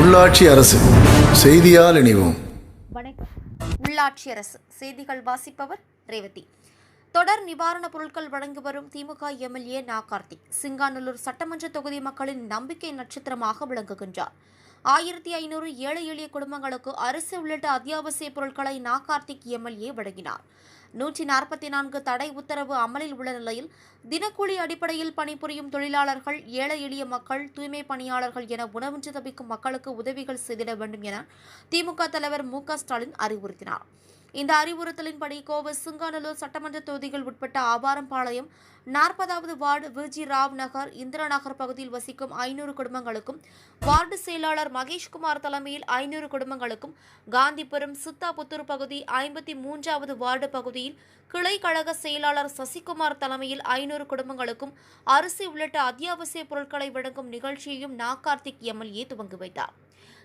உள்ளாட்சி அரசு செய்தியால் இணைவோம். வணக்கம். உள்ளாட்சி அரசு செய்திகள் வாசிப்பவர் ரேவதி. தொடர் நிவாரணப் பொருட்கள் வழங்கி வரும் திமுக எம்எல்ஏ நா கார்த்திக் சிங்காநல்லூர் சட்டமன்ற தொகுதி மக்களின் நம்பிக்கை நட்சத்திரமாக விளங்குகின்றார். ஆயிரத்தி ஐநூறு ஏழை எளிய குடும்பங்களுக்கு அரிசி உள்ளிட்ட அத்தியாவசிய பொருட்களை நா கார்த்திக் எம்எல்ஏ வழங்கினார். நூற்றி நாற்பத்தி நான்கு தடை உத்தரவு அமலில் உள்ள நிலையில் தினக்கூலி அடிப்படையில் பணிபுரியும் தொழிலாளர்கள் ஏழை எளிய மக்கள் தூய்மை பணியாளர்கள் என உணவின்றி தவிக்கும் மக்களுக்கு உதவிகள் செய்திட வேண்டும் என திமுக தலைவர் மு க ஸ்டாலின் அறிவுறுத்தினார். இந்த அறிவுறுத்தலின்படி கோவை சிங்காநல்லூர் சட்டமன்ற தொகுதிகள் உட்பட்ட ஆபாரம்பாளையம் நாற்பதாவது வார்டு விஜி ராவ் நகர் இந்திரநகர் பகுதியில் வசிக்கும் ஐநூறு குடும்பங்களுக்கும் வார்டு செயலாளர் மகேஷ்குமார் தலைமையில் ஐநூறு குடும்பங்களுக்கும் காந்திபுரம் சித்தாபுத்தூர் பகுதி ஐம்பத்தி மூன்றாவது வார்டு பகுதியில் கிளை கழக செயலாளர் சசிகுமார் தலைமையில் ஐநூறு குடும்பங்களுக்கும் அரிசி உள்ளிட்ட அத்தியாவசிய பொருட்களை வழங்கும் நிகழ்ச்சியையும் நா. கார்த்திக் எம்எல்ஏ துவங்கி வைத்தார்.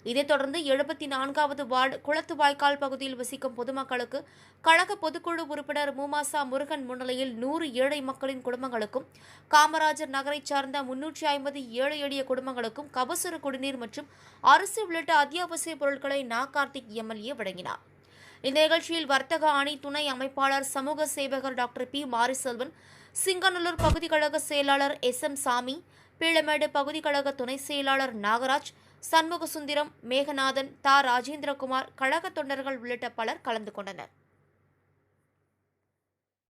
இதைத் தொடர்ந்து எழுபத்தி நான்காவது வார்டு குளத்து வாய்க்கால் பகுதியில் வசிக்கும் பொதுமக்களுக்கு கழக பொதுக்குழு உறுப்பினர் மூமாசா முருகன் முன்னிலையில் நூறு ஏழை மக்களின் குடும்பங்களுக்கும் காமராஜர் நகரைச் சார்ந்த முன்னூற்றி ஐம்பது ஏழை எளிய குடும்பங்களுக்கும் கபசுர குடிநீர் மற்றும் அரிசி உள்ளிட்ட அத்தியாவசிய பொருட்களை நா. கார்த்திக் எம்எல்ஏ வழங்கினார். இந்த நிகழ்ச்சியில் வர்த்தக அணி துணை அமைப்பாளர் சமூக சேவகர் டாக்டர் பி. மாரிசெல்வன் சிங்கநல்லூர் பகுதி கழக செயலாளர் எஸ். எம். சாமி பீளமேடு பகுதி கழக துணை செயலாளர் நாகராஜ் சண்முகசுந்தரம் மேகநாதன் தா. ராஜேந்திரகுமார் கழக தொண்டர்கள் உள்ளிட்ட பலர் கலந்து கொண்டனர்.